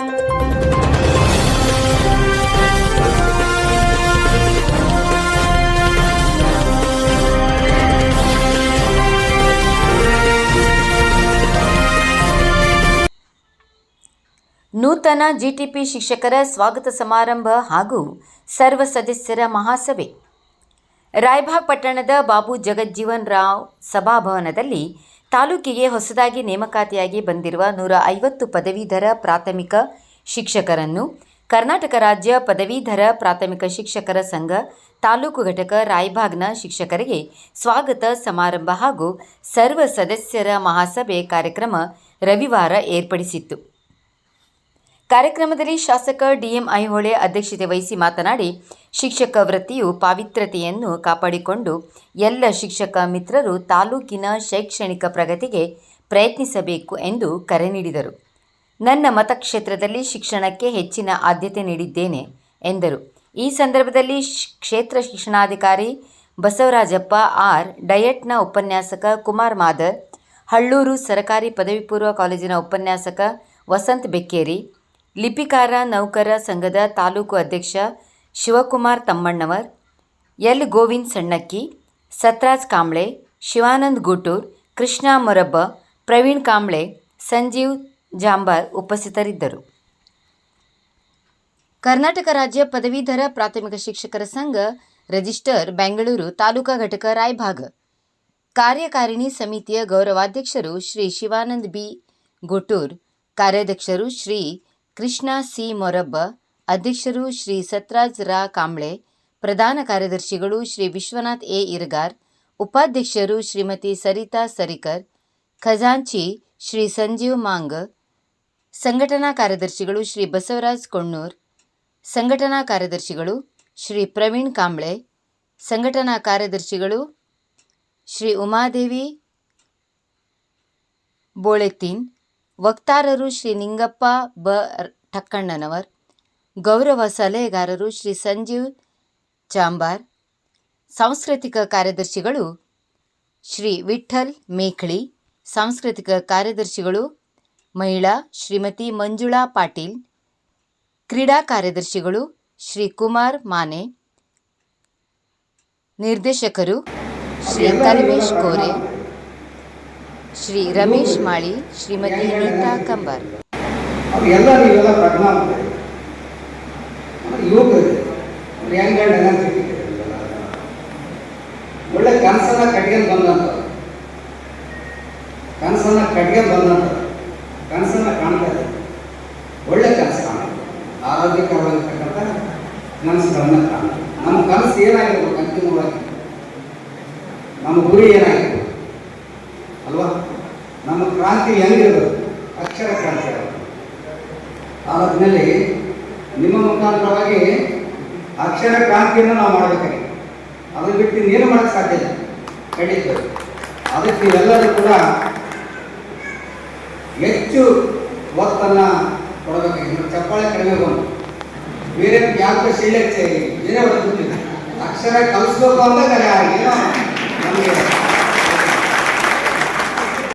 ನೂತನ ಜಿಟಿಪಿ ಶಿಕ್ಷಕರ ಸ್ವಾಗತ ಸಮಾರಂಭ ಹಾಗೂ ಸರ್ವ ಸದಸ್ಯರ ಮಹಾಸಭೆ. ರಾಯಭಾಗ್ ಪಟ್ಟಣದ ಬಾಬು ಜಗಜ್ಜೀವನ್ ರಾವ್ ಸಭಾಭವನದಲ್ಲಿ ತಾಲೂಕಿಗೆ ಹೊಸದಾಗಿ ನೇಮಕಾತಿಯಾಗಿ ಬಂದಿರುವ ನೂರ ಐವತ್ತು ಪದವೀಧರ ಪ್ರಾಥಮಿಕ ಶಿಕ್ಷಕರನ್ನು ಕರ್ನಾಟಕ ರಾಜ್ಯ ಪದವೀಧರ ಪ್ರಾಥಮಿಕ ಶಿಕ್ಷಕರ ಸಂಘ, ತಾಲೂಕು ಘಟಕ ರಾಯಭಾಗ್ನ ಶಿಕ್ಷಕರಿಗೆ ಸ್ವಾಗತ ಸಮಾರಂಭ ಹಾಗೂ ಸರ್ವ ಸದಸ್ಯರ ಮಹಾಸಭೆ ಕಾರ್ಯಕ್ರಮ ರವಿವಾರ ಏರ್ಪಡಿಸಿತ್ತು. ಕಾರ್ಯಕ್ರಮದಲ್ಲಿ ಶಾಸಕ ಡಿಎಂ ಐಹೊಳೆ ಅಧ್ಯಕ್ಷತೆ ವಹಿಸಿ ಮಾತನಾಡಿ, ಶಿಕ್ಷಕ ವೃತ್ತಿಯು ಪಾವಿತ್ರತೆಯನ್ನು ಕಾಪಾಡಿಕೊಂಡು ಎಲ್ಲ ಶಿಕ್ಷಕ ಮಿತ್ರರು ತಾಲೂಕಿನ ಶೈಕ್ಷಣಿಕ ಪ್ರಗತಿಗೆ ಪ್ರಯತ್ನಿಸಬೇಕು ಎಂದು ಕರೆ ನೀಡಿದರು. ನನ್ನ ಮತಕ್ಷೇತ್ರದಲ್ಲಿ ಶಿಕ್ಷಣಕ್ಕೆ ಹೆಚ್ಚಿನ ಆದ್ಯತೆ ನೀಡಿದ್ದೇನೆ, ಎಂದರು. ಈ ಸಂದರ್ಭದಲ್ಲಿ ಕ್ಷೇತ್ರ ಶಿಕ್ಷಣಾಧಿಕಾರಿ ಬಸವರಾಜಪ್ಪ, ಆರ್. ಡಯಟ್ನ ಉಪನ್ಯಾಸಕ ಕುಮಾರ್ ಮಾದರ್, ಹಳ್ಳೂರು ಸರಕಾರಿ ಪದವಿ ಪೂರ್ವ ಕಾಲೇಜಿನ ಉಪನ್ಯಾಸಕ ವಸಂತ್ ಬೆಕ್ಕೇರಿ ಲಿಪಿಕಾರ ನೌಕರ ಸಂಘದ ತಾಲೂಕು ಅಧ್ಯಕ್ಷ ಶಿವಕುಮಾರ್ ತಮ್ಮಣ್ಣವರ್, ಎಲ್ ಗೋವಿಂದ್ ಸಣ್ಣಕ್ಕಿ, ಸತ್ರಾಜ್ ಕಾಂಬ್ಳೆ ಶಿವಾನಂದ್ ಗೂಟೂರ್ ಕೃಷ್ಣ ಮೊರಬ್ಬ, ಪ್ರವೀಣ್ ಕಾಂಬ್ಳೆ ಸಂಜೀವ್ ಜಾಂಬಾರ್ ಉಪಸ್ಥಿತರಿದ್ದರು. ಕರ್ನಾಟಕ ರಾಜ್ಯ ಪದವೀಧರ ಪ್ರಾಥಮಿಕ ಶಿಕ್ಷಕರ ಸಂಘ ರಿಜಿಸ್ಟರ್, ಬೆಂಗಳೂರು, ತಾಲೂಕಾ ಘಟಕ ರಾಯಭಾಗ. ಕಾರ್ಯಕಾರಿಣಿ ಸಮಿತಿಯ ಗೌರವಾಧ್ಯಕ್ಷರು ಶ್ರೀ ಶಿವಾನಂದ್ ಬಿ ಗುಟೂರ್ ಕಾರ್ಯಾಧ್ಯಕ್ಷರು ಶ್ರೀ ಕೃಷ್ಣ ಸಿ. ಮೊರಬ್ಬ, ಅಧ್ಯಕ್ಷರು ಶ್ರೀ ಸತ್ರಾಜ್ ರಾ. ಕಾಂಬ್ಳೆ, ಪ್ರಧಾನ ಕಾರ್ಯದರ್ಶಿಗಳು ಶ್ರೀ ವಿಶ್ವನಾಥ್ ಎ. ಇರ್ಗಾರ್, ಉಪಾಧ್ಯಕ್ಷರು ಶ್ರೀಮತಿ ಸರಿತಾ ಸರಿಕರ್, ಖಜಾಂಚಿ ಶ್ರೀ ಸಂಜೀವ್ ಮಾಂಗ್, ಸಂಘಟನಾ ಕಾರ್ಯದರ್ಶಿಗಳು ಶ್ರೀ ಬಸವರಾಜ್ ಕೊಣ್ಣೂರ್, ಸಂಘಟನಾ ಕಾರ್ಯದರ್ಶಿಗಳು ಶ್ರೀ ಪ್ರವೀಣ್ ಕಾಂಬ್ಳೆ, ಸಂಘಟನಾ ಕಾರ್ಯದರ್ಶಿಗಳು ಶ್ರೀ ಉಮಾದೇವಿ ಬೋಳೆತ್ತಿನ್ ವಕ್ತಾರರು ಶ್ರೀ ನಿಂಗಪ್ಪ ಬ ಠಕ್ಕಣ್ಣನವರ್, ಗೌರವ ಸಲಹೆಗಾರರು ಶ್ರೀ ಸಂಜೀವ್ ಚಾಂಬಾರ್, ಸಾಂಸ್ಕೃತಿಕ ಕಾರ್ಯದರ್ಶಿಗಳು ಶ್ರೀ ವಿಠಲ್ ಮೇಖಳಿ ಸಾಂಸ್ಕೃತಿಕ ಕಾರ್ಯದರ್ಶಿಗಳು ಮಹಿಳಾ ಶ್ರೀಮತಿ ಮಂಜುಳಾ ಪಾಟೀಲ್, ಕ್ರೀಡಾ ಕಾರ್ಯದರ್ಶಿಗಳು ಶ್ರೀ ಕುಮಾರ್ ಮಾನೆ, ನಿರ್ದೇಶಕರು ಶ್ರೀ ಕಲ್ಮೇಶ್ ಕೋರೆ. ಶ್ರೀ ರಮೇಶ್ ಮಾಳಿ, ಶ್ರೀಮತಿ ನೀತಾ ಕಂಬಾರ್. ಎಲ್ಲ ನೀವೆಲ್ಲ ಪ್ರಜ್ಞಾವಂತ ಯುವಕರು ಯಂಗ್ ಆ್ಯಂಡ್ ಎನರ್ಜೆಟಿಕ್ ಒಳ್ಳೆ ಕನಸನ್ನ ಕಟ್ಕೊಂಡು ಬಂದಂತ ಕನಸನ್ನ ಕಟ್ಕೊಂಡು ಬಂದಂತ ಕನಸನ್ನ ಕಾಣ್ತಾ ಇದೆ ಒಳ್ಳೆ ಕನಸು ಕಾಣುತ್ತೆ ಆರೋಗ್ಯಕರವಾಗಿರ್ತಕ್ಕಂಥ ಕನಸುಗಳನ್ನ ಕಾಣುತ್ತೆ ನಮ್ಮ ಕನಸು ಏನಾಗಿರ್ಬೇಕು ಅಂತಿಮವಾಗಿ? ನಮ್ಮ ಗುರಿ ಏನಾಗಿರ್ಬೇಕು? ನಮ್ಮ ಕ್ರಾಂತಿ ಹೆಂಗಿರೋದು? ಅಕ್ಷರ ಕ್ರಾಂತಿ. ಆದ್ಮೇಲೆ ನಿಮ್ಮ ಮುಖಾಂತರವಾಗಿ ಅಕ್ಷರ ಕ್ರಾಂತಿಯನ್ನು ನಾವು ಮಾಡಬೇಕಾಗಿ ಅದನ್ನು ಬಿಟ್ಟು ನೀನು ಮಾಡಕ್ಕೆ ಸಾಧ್ಯ ಇಲ್ಲ. ಖಂಡಿತ. ಅದಕ್ಕೆ ಎಲ್ಲರೂ ಕೂಡ ಹೆಚ್ಚು ಒತ್ತನ್ನು ಕೊಡಬೇಕಾಗಿ ಚಪ್ಪಾಳೆ ಕಡಿಮೆ ಬಂದು ಬೇರೆ ಯಾಕೆ ಬೇರೆ ಏನೇ ಅಕ್ಷರ ಕಲಿಸ್ಬೇಕು ಅಂತ ಏನೋ ನಮಗೆ